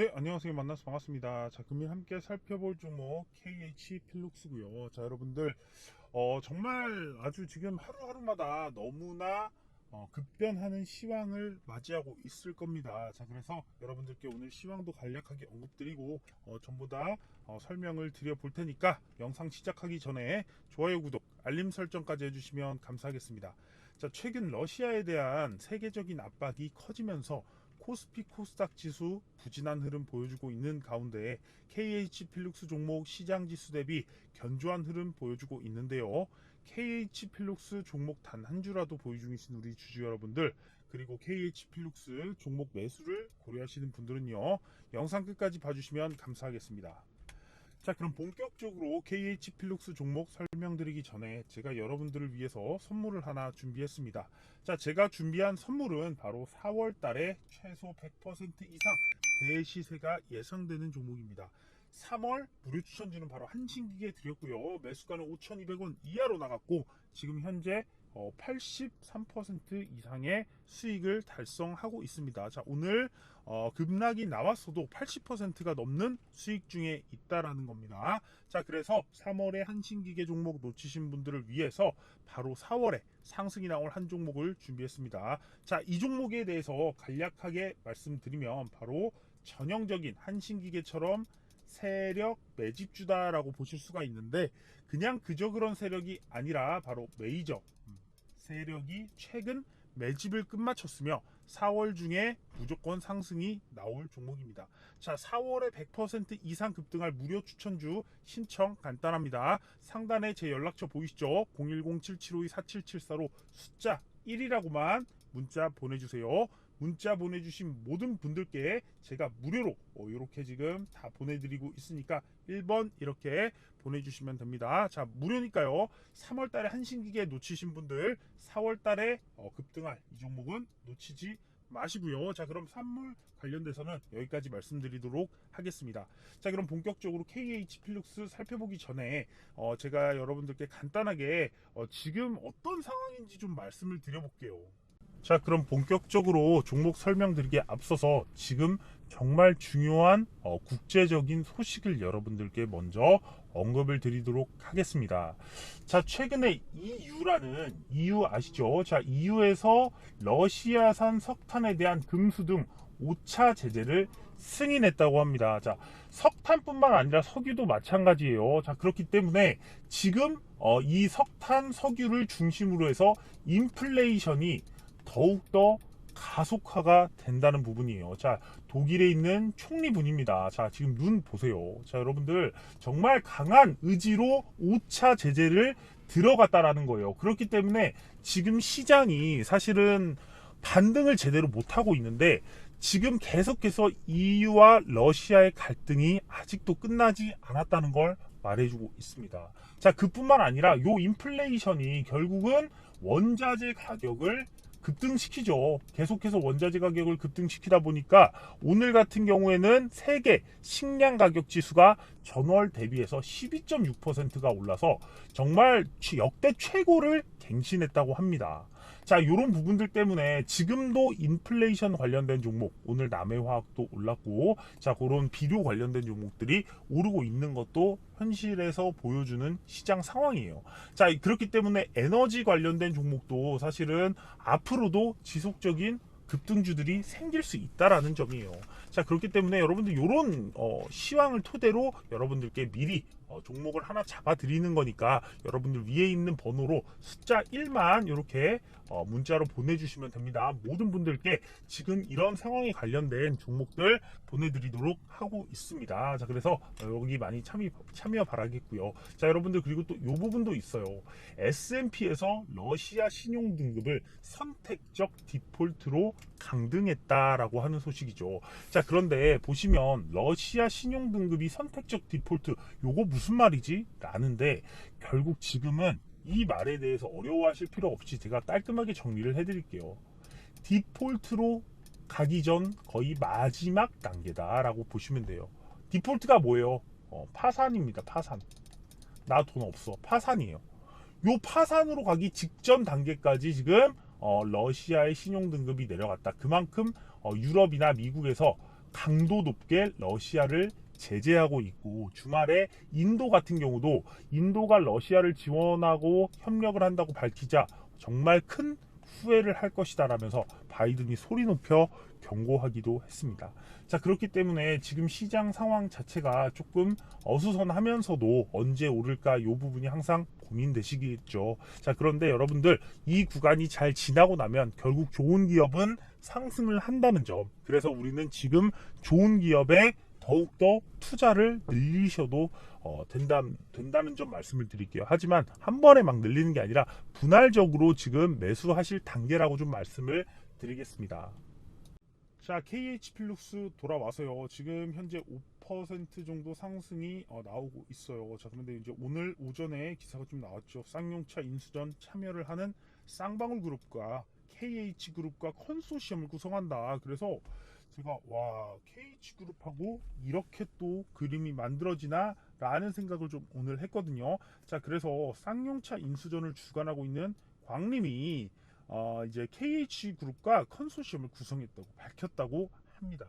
네, 안녕하세요. 만나서 반갑습니다. 자, 금일 함께 살펴볼 종목 KH 필룩스고요. 자, 여러분들 어, 정말 아주 지금 하루하루마다 너무나 어, 급변하는 시황을 맞이하고 있을 겁니다. 자, 그래서 여러분들께 오늘 시황도 간략하게 언급드리고 어, 전부 다 어, 설명을 드려 볼 테니까 영상 시작하기 전에 좋아요, 구독, 알림 설정까지 해주시면 감사하겠습니다. 자, 최근 러시아에 대한 세계적인 압박이 커지면서 코스피 코스닥 지수 부진한 흐름 보여주고 있는 가운데 KH 필룩스 종목 시장 지수 대비 견조한 흐름 보여주고 있는데요. KH 필룩스 종목 단 한 주라도 보유 중이신 우리 주주 여러분들 그리고 KH 필룩스 종목 매수를 고려하시는 분들은요. 영상 끝까지 봐주시면 감사하겠습니다. 자 그럼 본격적으로 KH 필룩스 종목 설명드리기 전에 제가 여러분들을 위해서 선물을 하나 준비했습니다. 자 제가 준비한 선물은 바로 4월 달에 최소 100% 이상 대시세가 예상되는 종목입니다. 3월 무료 추천주는 바로 한신기계 드렸고요. 매수가는 5,200원 이하로 나갔고 지금 현재 어, 83% 이상의 수익을 달성하고 있습니다. 자, 오늘 어, 급락이 나왔어도 80%가 넘는 수익 중에 있다라는 겁니다. 자, 그래서 3월에 한신기계 종목 놓치신 분들을 위해서 바로 4월에 상승이 나올 한 종목을 준비했습니다. 자, 이 종목에 대해서 간략하게 말씀드리면 바로 전형적인 한신기계처럼 세력 매집주다라고 보실 수가 있는데 그냥 그저 그런 세력이 아니라 바로 메이저 음, 세력이 최근 매집을 끝마쳤으며 4월 중에 무조건 상승이 나올 종목입니다. 자, 4월에 100% 이상 급등할 무료 추천주 신청 간단합니다. 상단에 제 연락처 보이시죠? 010-7752-4774로 숫자 1이라고만 문자 보내주세요. 문자 보내주신 모든 분들께 제가 무료로 이렇게 지금 다 보내드리고 있으니까 1번 이렇게 보내주시면 됩니다. 자 무료니까요. 3월달에 한신기계 놓치신 분들 4월달에 어, 급등할 이 종목은 놓치지 마시고요. 자 그럼 산물 관련돼서는 여기까지 말씀드리도록 하겠습니다. 자 그럼 본격적으로 KH 필룩스 살펴보기 전에 어, 제가 여러분들께 간단하게 어, 지금 어떤 상황인지 좀 말씀을 드려볼게요. 자 그럼 본격적으로 종목 설명드리기에 앞서서 지금 정말 중요한 어, 국제적인 소식을 여러분들께 먼저 언급을 드리도록 하겠습니다. 자 최근에 EU라는 EU 아시죠? 자 EU에서 러시아산 석탄에 대한 금수 등 5차 제재를 승인했다고 합니다. 자 석탄뿐만 아니라 석유도 마찬가지예요. 자 그렇기 때문에 지금 어, 이 석탄 석유를 중심으로 해서 인플레이션이 더욱더 가속화가 된다는 부분이에요. 자, 독일에 있는 총리분입니다. 자, 지금 눈 보세요. 자, 여러분들 정말 강한 의지로 5차 제재를 들어갔다라는 거예요. 그렇기 때문에 지금 시장이 사실은 반등을 제대로 못하고 있는데 지금 계속해서 EU와 러시아의 갈등이 아직도 끝나지 않았다는 걸 말해주고 있습니다. 자, 그뿐만 아니라 요 인플레이션이 결국은 원자재 가격을 급등시키죠. 계속해서 원자재 가격을 급등시키다 보니까 오늘 같은 경우에는 세계 식량 가격 지수가 전월 대비해서 12.6%가 올라서 정말 역대 최고를 갱신했다고 합니다. 자, 이런 부분들 때문에 지금도 인플레이션 관련된 종목, 오늘 남해화학도 올랐고, 자, 그런 비료 관련된 종목들이 오르고 있는 것도 현실에서 보여주는 시장 상황이에요. 자, 그렇기 때문에 에너지 관련된 종목도 사실은 앞으로도 지속적인 급등주들이 생길 수 있다라는 점이에요. 자 그렇기 때문에 여러분들 이런 어, 시황을 토대로 여러분들께 미리 어, 종목을 하나 잡아 드리는 거니까 여러분들 위에 있는 번호로 숫자 1만 이렇게 어, 문자로 보내주시면 됩니다. 모든 분들께 지금 이런 상황에 관련된 종목들 보내드리도록 하고 있습니다. 자 그래서 여기 많이 참여, 참여 바라겠고요. 자 여러분들 그리고 또 이 부분도 있어요. S&P에서 러시아 신용 등급을 선택적 디폴트로 강등했다라고 하는 소식이죠. 자 그런데 보시면 러시아 신용 등급이 선택적 디폴트 요거 무슨 말이지? 라는데 결국 지금은 이 말에 대해서 어려워하실 필요 없이 제가 깔끔하게 정리를 해드릴게요. 디폴트로 가기 전 거의 마지막 단계다라고 보시면 돼요. 디폴트가 뭐예요? 어, 파산입니다. 파산. 나 돈 없어. 파산이에요. 요 파산으로 가기 직전 단계까지 지금 어, 러시아의 신용 등급이 내려갔다. 그만큼 어, 유럽이나 미국에서 강도 높게 러시아를 제재하고 있고 주말에 인도 같은 경우도 인도가 러시아를 지원하고 협력을 한다고 밝히자 정말 큰 후회를 할 것이다라면서 바이든이 소리 높여 경고하기도 했습니다. 자 그렇기 때문에 지금 시장 상황 자체가 조금 어수선하면서도 언제 오를까 이 부분이 항상 고민되시겠죠. 자 그런데 여러분들 이 구간이 잘 지나고 나면 결국 좋은 기업은 상승을 한다는 점. 그래서 우리는 지금 좋은 기업에 더욱더 투자를 늘리셔도 어, 된다, 된다는 점 말씀을 드릴게요. 하지만 한 번에 막 늘리는 게 아니라 분할적으로 지금 매수하실 단계라고 좀 말씀을 드리겠습니다. 자, KH 필룩스 돌아와서요. 지금 현재 5% 정도 상승이 어, 나오고 있어요. 자, 그런데 이제 오늘 오전에 기사가 좀 나왔죠. 쌍용차 인수전 참여를 하는 쌍방울 그룹과 KH 그룹과 컨소시엄을 구성한다. 그래서 제가 와 KH 그룹하고 이렇게 또 그림이 만들어지나 라는 생각을 좀 오늘 했거든요. 자, 그래서 쌍용차 인수전을 주관하고 있는 광림이 어, 이제 KH 그룹과 컨소시엄을 구성했다고 밝혔다고 합니다.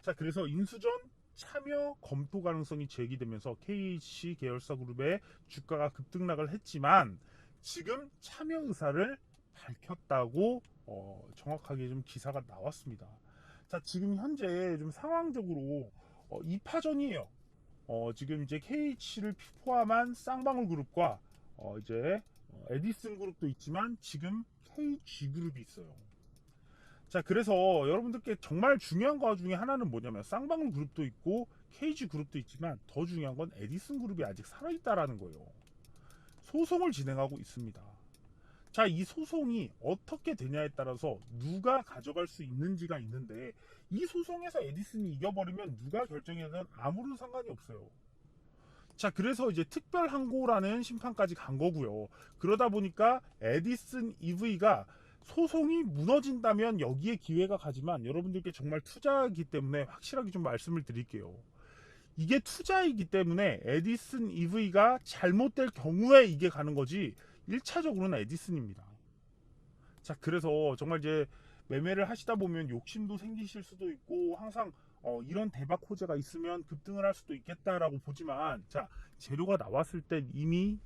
자, 그래서 인수전 참여 검토 가능성이 제기되면서 KH 계열사 그룹의 주가가 급등락을 했지만 지금 참여 의사를 밝혔다고 어, 정확하게 좀 기사가 나왔습니다. 자, 지금 현재 좀 상황적으로 어, 2파전이에요. 어, 지금 이제 KH를 포함한 쌍방울 그룹과 어, 이제 어, 에디슨 그룹도 있지만 지금 KG 그룹이 있어요. 자, 그래서 여러분들께 정말 중요한 거 중에 하나는 뭐냐면 쌍방울 그룹도 있고 KG 그룹도 있지만 더 중요한 건 에디슨 그룹이 아직 살아있다라는 거예요. 소송을 진행하고 있습니다. 자, 이 소송이 어떻게 되냐에 따라서 누가 가져갈 수 있는지가 있는데 이 소송에서 에디슨이 이겨버리면 누가 결정해는 아무런 상관이 없어요. 자, 그래서 이제 특별 항고라는 심판까지 간 거고요. 그러다 보니까 에디슨 EV가 소송이 무너진다면 여기에 기회가 가지만 여러분들께 정말 투자이기 때문에 확실하게 좀 말씀을 드릴게요. 이게 투자이기 때문에 에디슨 EV가 잘못될 경우에 이게 가는 거지 1차적으로는 에디슨입니다. 자, 그래서 정말 이제 매매를 하시다 보면 욕심도 생기실 수도 있고 항상 어, 이런 대박 호재가 있으면 급등을 할 수도 있겠다라고 보지만 자, 재료가 나왔을 때 이미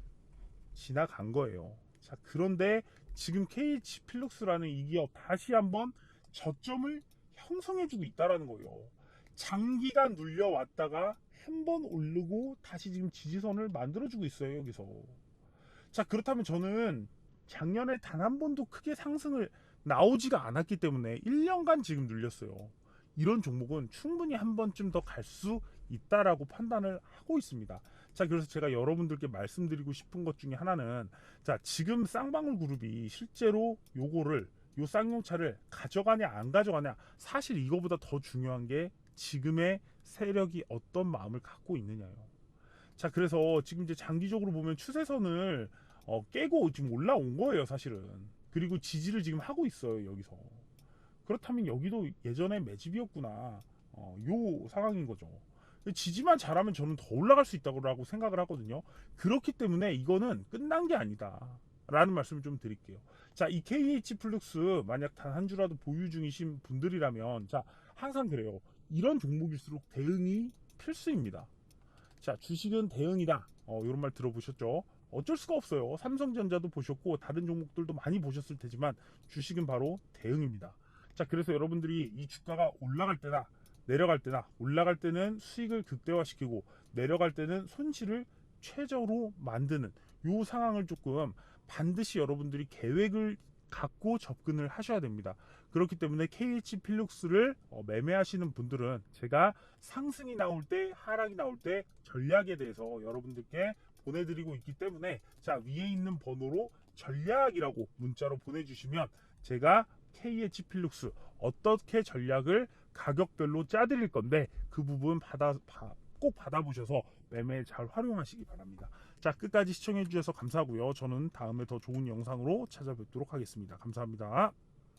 지나간 거예요. 자, 그런데 지금 KH 필룩스라는 이 기업 다시 한번 저점을 형성해주고 있다라는 거예요. 장기간 눌려왔다가 한 번 오르고 다시 지금 지지선을 만들어주고 있어요, 여기서. 자, 그렇다면 저는 작년에 단 한 번도 크게 상승을 나오지가 않았기 때문에 1년간 지금 눌렸어요. 이런 종목은 충분히 한 번쯤 더 갈 수 있다라고 판단을 하고 있습니다. 자, 그래서 제가 여러분들께 말씀드리고 싶은 것 중에 하나는 자, 지금 쌍방울 그룹이 실제로 요거를 요 쌍용차를 가져가냐 안 가져가냐 사실 이거보다 더 중요한 게 지금의 세력이 어떤 마음을 갖고 있느냐요. 자, 그래서 지금 이제 장기적으로 보면 추세선을 어, 깨고 지금 올라온 거예요, 사실은. 그리고 지지를 지금 하고 있어요, 여기서. 그렇다면 여기도 예전에 매집이었구나. 어, 요 상황인 거죠. 지지만 잘하면 저는 더 올라갈 수 있다고 생각을 하거든요. 그렇기 때문에 이거는 끝난 게 아니다. 라는 말씀을 좀 드릴게요. 자, 이 KH 플룩스 만약 단 한 주라도 보유 중이신 분들이라면 자, 항상 그래요. 이런 종목일수록 대응이 필수입니다. 자, 주식은 대응이다. 어, 이런 말 들어보셨죠? 어쩔 수가 없어요. 삼성전자도 보셨고 다른 종목들도 많이 보셨을 테지만 주식은 바로 대응입니다. 자, 그래서 여러분들이 이 주가가 올라갈 때나 내려갈 때나 올라갈 때는 수익을 극대화시키고 내려갈 때는 손실을 최저로 만드는 요 상황을 조금 반드시 여러분들이 계획을 갖고 접근을 하셔야 됩니다. 그렇기 때문에 KH 필룩스를 어, 매매하시는 분들은 제가 상승이 나올 때 하락이 나올 때 전략에 대해서 여러분들께 보내드리고 있기 때문에 자 위에 있는 번호로 전략이라고 문자로 보내주시면 제가 KH 필룩스 어떻게 전략을 가격별로 짜드릴 건데 그 부분 받아 꼭 받아보셔서 매매 잘 활용하시기 바랍니다. 자 끝까지 시청해 주셔서 감사하고요. 저는 다음에 더 좋은 영상으로 찾아뵙도록 하겠습니다. 감사합니다.